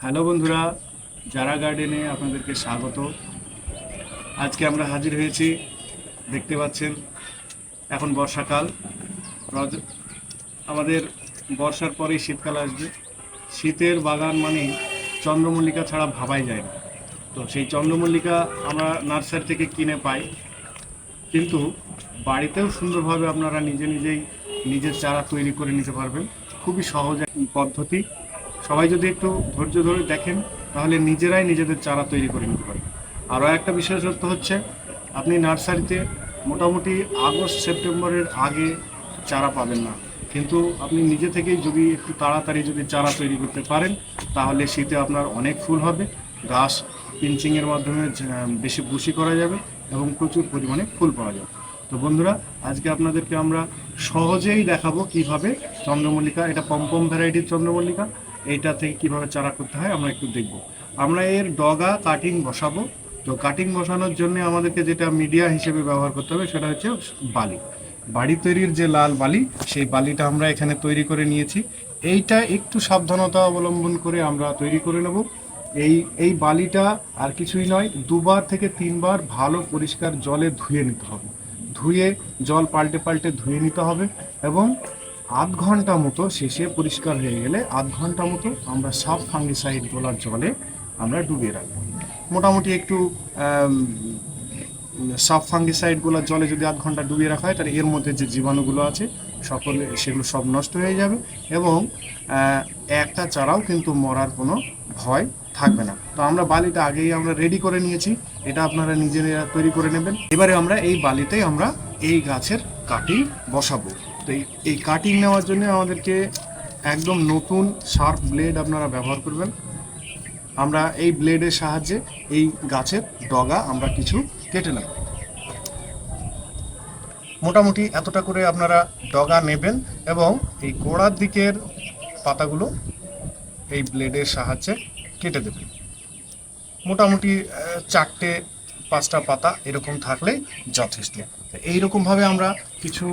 Hello বন্ধুরা, যারা গার্ডেনে আপনাদেরকে স্বাগত। আজকে আমরা হাজির হয়েছি, দেখতে পাচ্ছেন, এখন বর্ষাকাল। রজ- আমাদের বর্ষার পরেই শীতকাল আসবে। শীতের বাগান মানে চন্দ্রমল্লিকা ছাড়া ভাবাই যায় না। তো সেই চন্দ্রমল্লিকা আমরা নার্সারি থেকে কিনে পাই। কিন্তু বাড়িতেও সুন্দরভাবে আপনারা নিজে নিজেই নিজের চারা তৈরি করে নিতে পারবেন। খুবই সহজ পদ্ধতি। সবাই যদি একটু ধৈর্য ধরে দেখেন, তাহলে নিজেরাই নিজেদের চারা তৈরি করে নিতে পারবেন। আরও একটা বিশেষত্ব হচ্ছে, আপনি নার্সারিতে মোটামুটি আগস্ট, সেপ্টেম্বরের আগে চারা পাবেন না। কিন্তু আপনি নিজে থেকেই যদি একটু তাড়াতাড়ি যদি চারা তৈরি করতে পারেন, তাহলে শীতে আপনার অনেক ফুল হবে গাছ পিঞ্চিংয়ের মাধ্যমে বেশি বুশি করা যাবে এবং প্রচুর পরিমাণে ফুল পাওয়া যাবে। তো বন্ধুরা, আজকে আপনাদেরকে আমরা সহজেই দেখাবো কীভাবে চন্দ্রমল্লিকা, এটা পম্পম ভ্যারাইটির চন্দ্রমল্লিকা এইটা থেকে কীভাবে চারা করতে হয় আমরা একটু দেখব। আমরা এর ডগা কাটিং বসাবো। তো কাটিং বসানোর জন্য আমাদেরকে যেটা মিডিয়া হিসেবে ব্যবহার করতে হবে সেটা হচ্ছে বালি। বাড়ি তৈরির যে লাল বালি, সেই বালিটা আমরা এখানে তৈরি করে নিয়েছি। এইটা একটু সাবধানতা অবলম্বন করে আমরা তৈরি করে নেব। এই এই বালিটা আর কিছুই নয়, দুবার থেকে তিনবার ভালো পরিষ্কার জলে ধুয়ে নিতে হবে। ধুয়ে জল পাল্টে পাল্টে ধুয়ে নিতে হবে এবং আধ ঘণ্টা মতো শেষে পরিষ্কার হয়ে গেলে আধ ঘণ্টা মতো আমরা সাব ফাঙ্গিসাইড গোলার জলে আমরা ডুবিয়ে রাখব। মোটামুটি একটু আম, সাব ফাঙ্গিসাইডগুলো জলে যদি আধ ঘণ্টা ডুবিয়ে রাখা হয় তাহলে এর মধ্যে যে জীবাণুগুলো আছে সকলে সেগুলো সব নষ্ট হয়ে যাবে এবং একটা চারাও কিন্তু মরার কোনো ভয় থাকবে না। তো আমরা বালিটা আগেই আমরা রেডি করে নিয়েছি এটা আপনারা নিজেরা তৈরি করে নেবেন। এবারে আমরা এই বালিতেই আমরা এই গাছের কাটিং বসাবো। তো এই- এই কাটিং নেওয়ার জন্য আমাদেরকে একদম নতুন শার্প ব্লেড আপনারা ব্যবহার করবেন। আমরা এই ব্লেডের সাহায্যে এই গাছের ডগা আমরা কিছু কেটে নেব। মোটামুটি এতটা করে আপনারা ডগা নেবেন এবং এই গোড়ার দিকের পাতাগুলো এই ব্লেডের সাহায্যে কেটে দেবেন। মোটামুটি চারটে পাঁচটা পাতা এরকম থাকলেই যথেষ্ট। এইরকমভাবে আমরা কিছু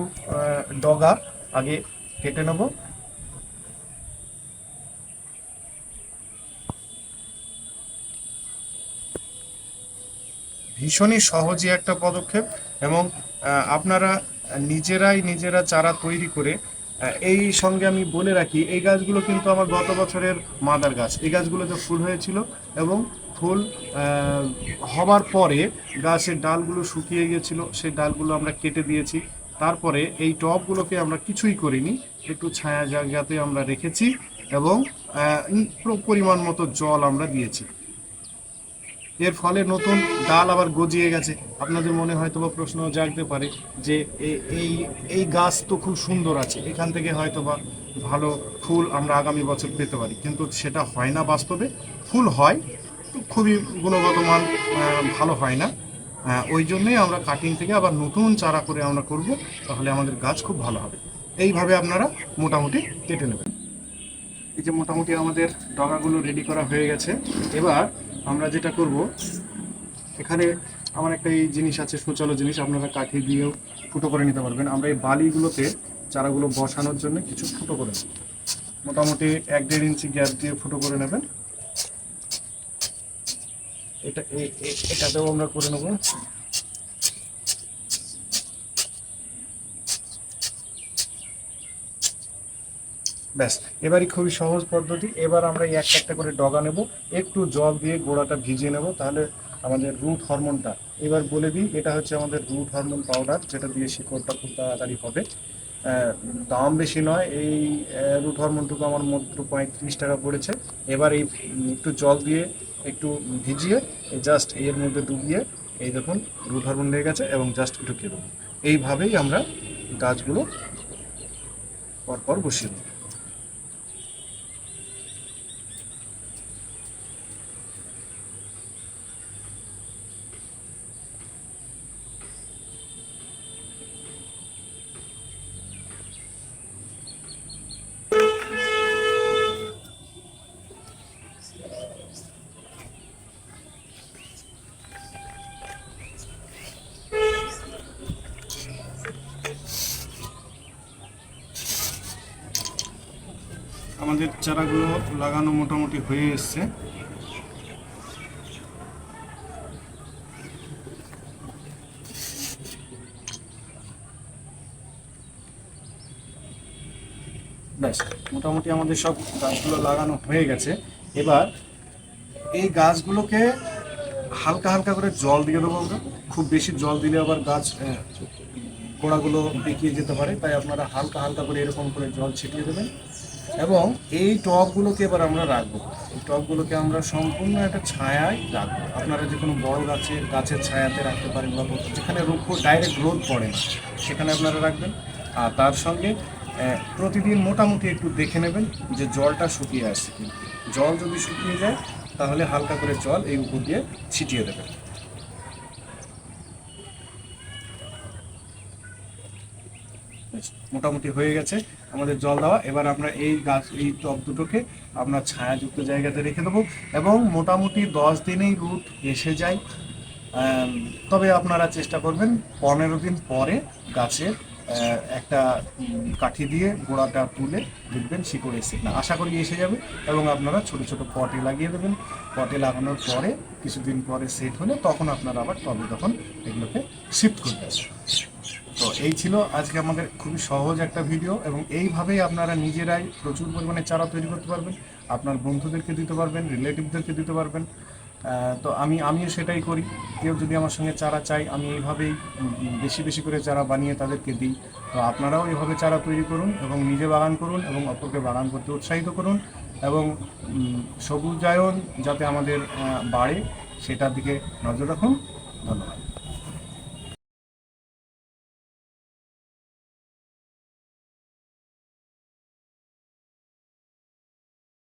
ডগা আগে কেটে নেব। ভীষণই সহজই একটা পদক্ষেপ এবং আপনারা নিজেরাই নিজেরা চারা তৈরি করে এই সঙ্গে আমি বলে রাখি, এই গাছগুলো কিন্তু আমার গত বছরের মাদার গাছ। এই গাছগুলোতে ফুল হয়েছিল এবং ফুল হবার পরে গাছের ডালগুলো শুকিয়ে গিয়েছিল, সেই ডালগুলো আমরা কেটে দিয়েছি। তারপরে এই টবগুলোকে আমরা কিছুই করিনি, একটু ছায়া জায়গাতে আমরা রেখেছি এবং পরিমাণ মতো জল আমরা দিয়েছি। এর ফলে নতুন ডাল আবার গজিয়ে গেছে। আপনাদের মনে হয়তো বা প্রশ্ন জাগতে পারে যে এই এই গাছ তো খুব সুন্দর আছে, এখান থেকে হয়তো বা ভালো ফুল আমরা আগামী বছর পেতে পারি। কিন্তু সেটা হয় না বাস্তবে। ফুল হয় খুবই গুণগত মান ভালো হয় না। ওই জন্যই আমরা কাটিং থেকে আবার নতুন চারা করে আমরা করব, তাহলে আমাদের গাছ খুব ভালো হবে। এইভাবে আপনারা মোটামুটি কেটে নেবেন। এই যে মোটামুটি আমাদের ডগাগুলো রেডি করা হয়ে গেছে। এবার আমরা যেটা করব, এখানে আমার একটা এই জিনিস আছে, সুচালো জিনিস, আপনারা কাঠি দিয়েও ফুটো করে নিতে পারবেন। আমরা এই বালিগুলোতে চারাগুলো বসানোর জন্য কিছু ফুটো করে নেব। মোটামুটি এক দেড় ইঞ্চি গ্যাপ দিয়ে ফুটো করে নেবেন। এটাতেও আমরা করে নেব। ব্যাস, এবারই খুবই সহজ পদ্ধতি। এবার আমরা এই একটা একটা করে ডগা নেব। একটু জল দিয়ে গোড়াটা ভিজিয়ে নেব, তাহলে আমাদের রুট হরমোনটা এবার বলে দিই, এটা হচ্ছে আমাদের রুট হরমোন পাউডার যেটা দিয়ে শিকড়টা খুব তাড়াতাড়ি হবে। দাম বেশি নয়। এই রুট হরমোনটুকু আমার মাত্র পঁয়ত্রিশ টাকা পড়েছে। এবার এই একটু জল দিয়ে একটু ভিজিয়ে জাস্ট এর মধ্যে ডুবিয়ে এই দেখুন রুট হরমোন লেগে গেছে এবং জাস্ট ঢুকিয়ে দেবো এইভাবেই আমরা গাছগুলো পরপর বসিয়ে দেবো। আমাদের চারাগুলো লাগানো মোটামুটি হয়ে এসছে। ব্যাস, মোটামুটি আমাদের সব গাছগুলো লাগানো হয়ে গেছে। এবার এই গাছগুলোকে হালকা হালকা করে জল দিয়ে দেবো আমরা। খুব বেশি জল দিলে আবার গাছ গোড়াগুলো বেঁকিয়ে যেতে পারে। তাই আপনারা হালকা হালকা করে এরকম করে জল ছিটিয়ে দেবেন। এবং এই টবগুলোকে এবার আমরা রাখব। এই টবগুলোকে আমরা সম্পূর্ণ একটা ছায়ায় রাখব। আপনারা যে কোনো বড় গাছের গাছের ছায়াতে রাখতে পারেন বা যেখানে রুক্ষ ডাইরেক্ট রোদ পড়ে না, সেখানে আপনারা রাখবেন। আর তার সঙ্গে প্রতিদিন মোটামুটি একটু দেখে নেবেন যে জলটা শুকিয়ে আসছে। জল যদি শুকিয়ে যায়, তাহলে হালকা করে জল এই উপর দিয়ে ছিটিয়ে দেবেন। মোটামুটি হয়ে গেছে আমাদের জল দেওয়া। এবার আমরা এই গাছ, এই টব দুটোকে আমরা ছায়াযুক্ত জায়গাতে রেখে দেবো এবং মোটামুটি দশ দিনেই রুট এসে যায়। তবে আপনারা চেষ্টা করবেন পনেরো দিন পরে গাছের একটা কাঠি দিয়ে গোড়াটা তুলে দেখবেন শিকড় এসে না, আশা করি এসে যাবে এবং আপনারা ছোট ছোট পটে লাগিয়ে দেবেন। পটে লাগানোর পরে, কিছুদিন পরে সেট হলে তখন আপনারা আবার টবে তখন এগুলোকে শিফট করতে আসবেন তো এই ছিল আজকে আমাদের খুবই সহজ একটা ভিডিও এবং এইভাবেই আপনারা নিজেরাই প্রচুর পরিমাণে চারা তৈরি করতে পারবেন, আপনার বন্ধুদেরকে দিতে পারবেন, রিলেটিভদেরকে দিতে পারবেন। তো আমি, আমিও সেটাই করি। কেউ যদি আমার সঙ্গে চারা চাই আমি এইভাবেই বেশি বেশি করে চারা বানিয়ে তাদেরকে দিই। তো আপনারাও এভাবে চারা তৈরি করুন এবং নিজে বাগান করুন এবং অপরকে বাগান করতে উৎসাহিত করুন এবং সবুজায়ন যাতে আমাদের বাড়ে, সেটার দিকে নজর রাখুন। ধন্যবাদ।